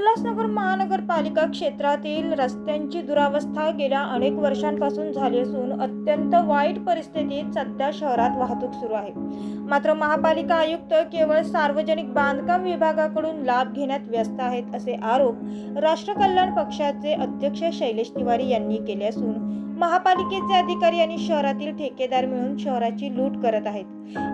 उल्हासनगर महानगरपालिका क्षेत्रातील रस्त्यांची दुरावस्था गेल्या अनेक वर्षांपासून झाली असून अत्यंत वाईट परिस्थितीत सध्या शहरात वाहतूक सुरू आहे. मात्र महापालिका आयुक्त केवळ सार्वजनिक बांधकाम विभागाकडून लाभ घेण्यात व्यस्त आहेत असे आरोप राष्ट्र कल्याण पक्षाचे अध्यक्ष शैलेश तिवारी यांनी केले असून महापालिकेचे अधिकारी आणि शहरातील ठेकेदार मिळून शहराची लूट करत आहेत.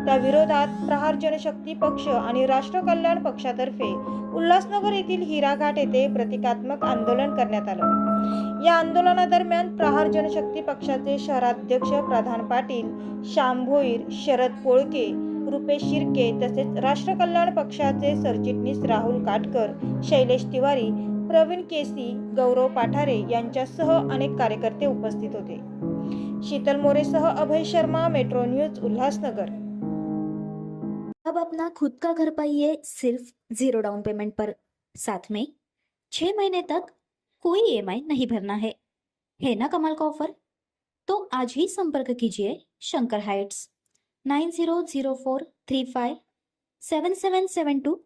त्या विरोधात प्रहार जनशक्ती पक्ष आणि राष्ट्र कल्याण पक्षातर्फे उल्हासनगर येथील हिराघाट येथे प्रतिकात्मक आंदोलन करण्यात आलं. या आंदोलनादरम्यान प्रहार जनशक्ती पक्षाचे शहराध्यक्ष प्रधान पाटील श्याम भोईर शरद पोळके रुपेश शिर्के तसेच राष्ट्र कल्याण पक्षाचे सरचिटणीस राहुल काटकर शैलेश तिवारी प्रवीण केसी गौरव पाठारे यांच्यासह अनेक कार्यकर्ते उपस्थित होते. शीतल मोरेसह अभय शर्मा मेट्रो न्यूज उल्हासनगर. अब अपना खुद का घर पाइए सिर्फ जीरो डाउन पेमेंट पर. साथ में छह महीने तक कोई ई नहीं भरना है। है ना कमाल का ऑफर तो आज ही संपर्क कीजिए Shankar heights nine zero zero four three five seven seven seven two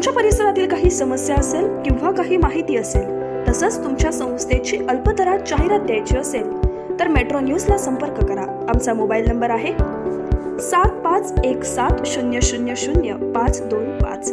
तुमच्या परिसरातील काही समस्या असेल किंवा काही माहिती असेल तसंच तुमच्या संस्थेची अल्पदरात जाहिरात द्यायची असेल तर मेट्रो न्यूजला संपर्क करा. आमचा मोबाईल नंबर आहे सात पाच एक सात शून्य शून्य शून्य पाच दोन पाच.